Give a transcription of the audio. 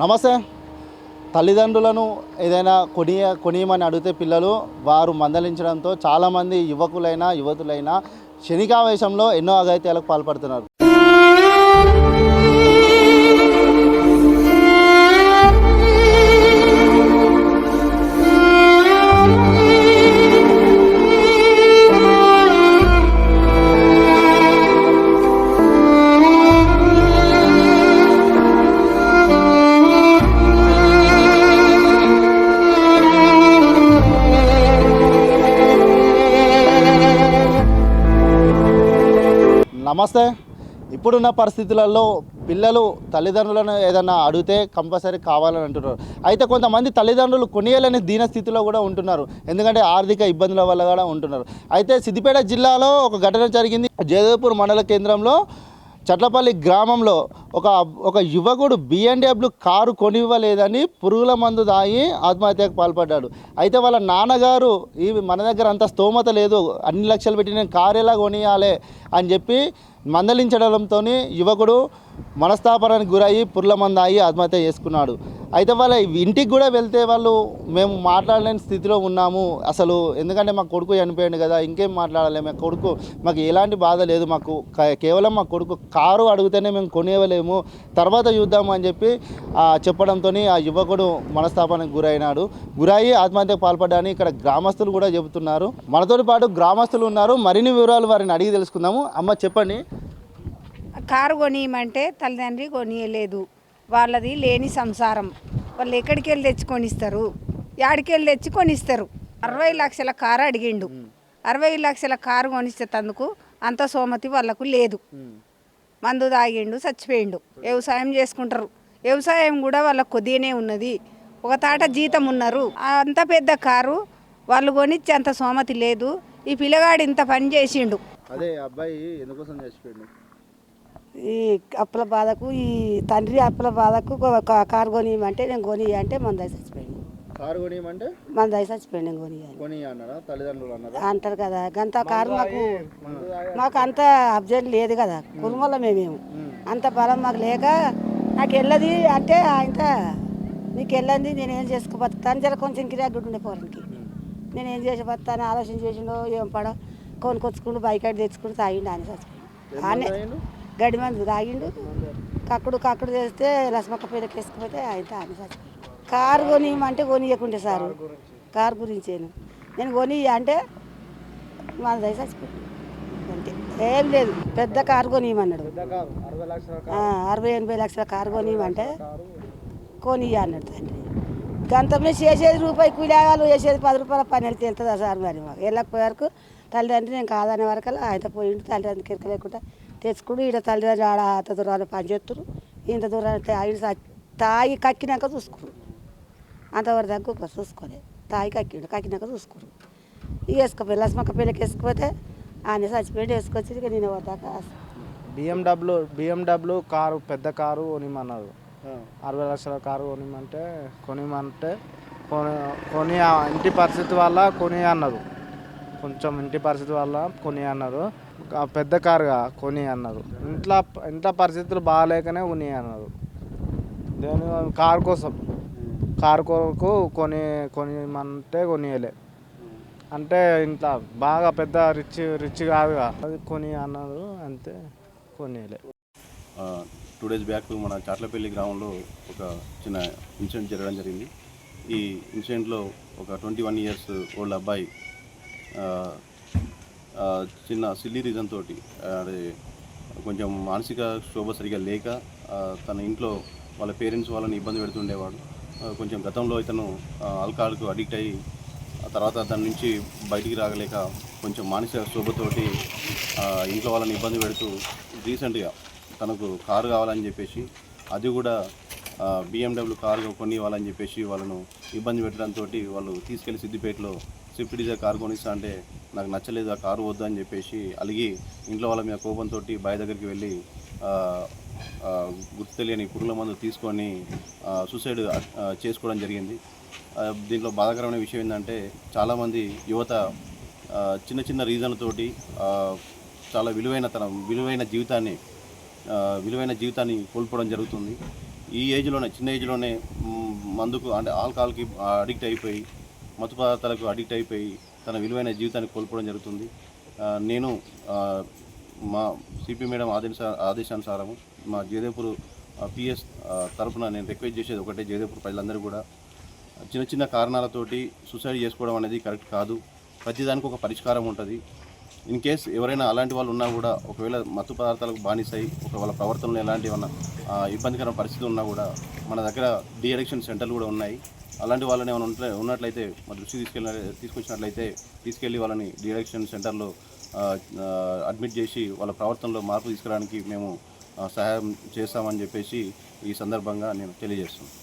నమస్తే. తల్లిదండ్రులను ఏదైనా కొనియ కొనియమని అడిగితే పిల్లలు వారు మందలించడంతో చాలామంది యువకులైనా యువతులైనా క్షణికావేశంలో ఎన్నో అఘాయిత్యాలకు పాల్పడుతున్నారు. నమస్తే. ఇప్పుడున్న పరిస్థితులలో పిల్లలు తల్లిదండ్రులను ఏదైనా అడిగితే కంపల్సరీ కావాలని అంటున్నారు. అయితే కొంతమంది తల్లిదండ్రులు కొనియలేని దీన స్థితిలో కూడా ఉంటున్నారు. ఎందుకంటే ఆర్థిక ఇబ్బందుల వల్ల కూడా ఉంటున్నారు. అయితే సిద్దిపేట జిల్లాలో ఒక ఘటన జరిగింది. జయదేవ్పూర్ మండల కేంద్రంలో చట్లపల్లి గ్రామంలో ఒక ఒక యువకుడు బిఎన్డబ్ల్యూ కారు కొనివ్వలేదని పురుగుల మందు దాగి ఆత్మహత్యకు పాల్పడ్డాడు. అయితే వాళ్ళ నాన్నగారు ఈ మన దగ్గర అంత స్తోమత లేదు అన్ని లక్షలు పెట్టి నేను కారు ఎలా కొనియాలి? అని చెప్పి మందలించడంతో యువకుడు మనస్తాపనానికి గురయ్యి పురుగుల మందు ఆగి ఆత్మహత్య చేసుకున్నాడు. అయితే వాళ్ళ ఇంటికి కూడా వెళ్తే వాళ్ళు మేము మాట్లాడలేని స్థితిలో ఉన్నాము. అసలు ఎందుకంటే మా కొడుకు చనిపోయాడు కదా ఇంకేం మాట్లాడలేము మా కొడుకు మాకు ఎలాంటి బాధ లేదు. మాకు కేవలం మా కొడుకు కారు అడిగితేనే మేము కొనివ్వలేము తర్వాత చూద్దాము అని చెప్పి చెప్పడంతో ఆ యువకుడు మనస్తాపానికి గురైనాడు. గురయ్యి ఆత్మహత్యకు పాల్పడ్డాని ఇక్కడ గ్రామస్తులు కూడా చెబుతున్నారు. మనతో పాటు గ్రామస్తులు ఉన్నారు. మరిన్ని వివరాలు వారిని అడిగి తెలుసుకుందాము. అమ్మ చెప్పండి. కారు కొనియమంటే తల్లిదండ్రి కొనియలేదు. వాళ్ళది లేని సంసారం. వాళ్ళు ఎక్కడికి వెళ్ళి తెచ్చి కొనిస్తారు యాడికి వెళ్ళి తెచ్చి కొనిస్తారు అరవై లక్షల కారు అడిగిండు. అరవై లక్షల కారు కొనిస్తే తందుకు అంత సోమతి వాళ్ళకు లేదు. మందు తాగిండు చచ్చిపోయిండు. వ్యవసాయం చేసుకుంటారు. వ్యవసాయం కూడా వాళ్ళకు కొద్దిగానే ఉన్నది. ఒక తాట జీతం ఉన్నారు. అంత పెద్ద కారు వాళ్ళు కొనిచ్చే అంత సోమతి లేదు. ఈ పిల్లగాడు ఇంత పని చేసిండు. అదే అబ్బాయి ఎందుకోసం చచ్చిపోయాడు? ఈ అప్పుల బాధకు ఈ తండ్రి అప్పుల బాధకు కారు కొనియమంటే నేను కొని అంటే మన దయ చచ్చిపోయాను కారు కొనియమంటే? మన దయ కొనియాలి తల్లిదండ్రులు అన్నారా? అంటారు కదా గంత కారు మాకు మాకు అంత అబ్జెక్ట్ లేదు కదా కుటుంబంలో మేమేము. అంత బలం మాకు లేక నాకు వెళ్ళది అంటే ఆయన నీకు వెళ్ళండి నేను ఏం చేసుకో బతుకుతాను జర కొంచెం గిరాకు గుడ్డు ఉండే పోరానికి నేను ఏం చేసి బతాను ఆలోచన చేసిండో ఏం పడ కొనుకొచ్చుకుంటూ బైక్ తెచ్చుకుంటూ తాగిండు ఆయన చచ్చిపోయిండు. ఆనే గడి మంది తాగిండు. కక్కుడు కక్కుడు చేస్తే రసమక్క పేదకి వేసుకుపోతే ఆయన ఆయన కారు కొనియమంటే కొనియకుంటే సారు. కారు గురించేను. నేను కొని అంటే మన దయ చచ్చిపోయింది. అంతే. ఏం లేదు. పెద్ద కారు కొనియమన్నాడు. అరవై ఎనభై లక్షల కారు కొనియమంటే కొనియ అన్నాడు తండ్రి. గంతమే చేసేది రూపాయి కూలియాగాలు వేసేది పది రూపాయల పని వెళ్తే వెళ్తుందా సార్ మరి మాకు? వెళ్ళకపోయే వరకు తల్లిదండ్రి నేను కాదనే వరకు ఆయన పోయిండు. తల్లిదండ్రి కిరక లేకుండా తెచ్చుకుడు ఈడ తల్లిదండ్రి ఆడ అంత దూరాన్ని పని చేస్తున్నారు ఇంత దూరాన్ని తాగి తాగి కక్కినాక చూసుకురు అంతవరకు దగ్గర ఒక చూసుకోలేదు. తాగి కక్కిండు కక్కినాక చూసుకురు ఇక వేసుకోపోయి లస్మక్క పిల్లకి వేసుకుపోతే ఆయన చచ్చిపోయి వేసుకొచ్చి ఇక నేను వద్దాక బిఎండబ్ల్యూ బిఎండబ్ల్యూ కారు పెద్ద కారు కొనిమన్నారు. అరవై లక్షల కారు కొనిమంటే కొనిమంటే కొని కొని ఇంటి పరిస్థితి వల్ల కొని అన్నారు కొంచెం ఇంటి పరిస్థితి వల్ల కొని అన్నారు పెద్ద కారుగా కొని అన్నారు. ఇంట్లో ఇంట్లో పరిస్థితులు బాగాలేకనే కొని అన్నారు. దేని కారు కోసం. కారు కొరకు కొని కొనిమంటే కొనియలే. అంటే ఇంట్లో బాగా పెద్ద రిచ్ రిచ్ కాదుగా. అది కొని అన్నారు అంతే కొనియలే. టూ డేస్ బ్యాక్ మన చాట్లపల్లి గ్రామంలో ఒక చిన్న ఇన్సిడెంట్ జరగడం జరిగింది. ఈ ఇన్సిడెంట్లో ఒక ట్వంటీ వన్ ఇయర్స్ ఓల్డ్ అబ్బాయి చిన్న సిల్లీ రీజన్ తోటి అదే కొంచెం మానసిక శోభ సరిగా లేక తన ఇంట్లో వాళ్ళ పేరెంట్స్ వాళ్ళని ఇబ్బంది పెడుతుండేవాడు. కొంచెం గతంలో ఇతను ఆల్కహాల్కు అడిక్ట్ అయ్యి ఆ తర్వాత దాని నుంచి బయటికి రాగలేక కొంచెం మానసిక శోభతోటి ఇంట్లో వాళ్ళని ఇబ్బంది పెడుతూ రీసెంట్గా తనకు కారు కావాలని చెప్పేసి అది కూడా బిఎండబ్ల్యూ కారు కొన్ని ఇవ్వాలని చెప్పేసి వాళ్ళను ఇబ్బంది పెట్టడంతో వాళ్ళు తీసుకెళ్ళి సిద్దిపేటలో స్విఫ్ట్ డిజైర్ కారు కొనిస్తా అంటే నాకు నచ్చలేదు ఆ కారు వద్దు అని చెప్పేసి అలిగి ఇంట్లో వాళ్ళ మీద కోపంతో బాయ్ దగ్గరికి వెళ్ళి గుర్తు తెలియని పురుగుల మందు తీసుకొని సూసైడ్ చేసుకోవడం జరిగింది. దీంట్లో బాధాకరమైన విషయం ఏంటంటే చాలామంది యువత చిన్న చిన్న రీజన్లతోటి చాలా విలువైన తన విలువైన జీవితాన్ని విలువైన జీవితాన్ని కోల్పోవడం జరుగుతుంది. ఈ ఏజ్లోనే చిన్న ఏజ్లోనే మందుకు అంటే ఆల్కహాల్కి అడిక్ట్ అయిపోయి మత్తు పదార్థాలకు అడిక్ట్ అయిపోయి తన విలువైన జీవితాన్ని కోల్పోవడం జరుగుతుంది. నేను మా సిపి మేడం ఆదేశ ఆదేశానుసారము మా జయదేపూర్ పిఎస్ తరఫున నేను రిక్వెస్ట్ చేసేది ఒకటే జయదేపూర్ ప్రజలందరూ కూడా. చిన్న చిన్న కారణాలతోటి సూసైడ్ చేసుకోవడం అనేది కరెక్ట్ కాదు. ప్రతిదానికి ఒక పరిష్కారం ఉంటుంది. ఇన్ కేస్ ఎవరైనా అలాంటి వాళ్ళు ఉన్నా కూడా ఒకవేళ మత్తు పదార్థాలకు బానిస్తాయి ఒక వాళ్ళ ప్రవర్తనలో ఎలాంటి ఏమన్నా ఇబ్బందికర పరిస్థితి ఉన్నా కూడా మన దగ్గర డి అడిక్షన్ సెంటర్లు కూడా ఉన్నాయి. అలాంటి వాళ్ళని ఏమైనా ఉంటే ఉన్నట్లయితే మా దృష్టి తీసుకెళ్ళ తీసుకొచ్చినట్లయితే తీసుకెళ్ళి వాళ్ళని డిరెక్షన్ సెంటర్లో అడ్మిట్ చేసి వాళ్ళ ప్రవర్తనలో మార్పు తీసుకురావడానికి మేము సహాయం చేస్తామని చెప్పేసి ఈ సందర్భంగా నేను తెలియజేస్తున్నాను.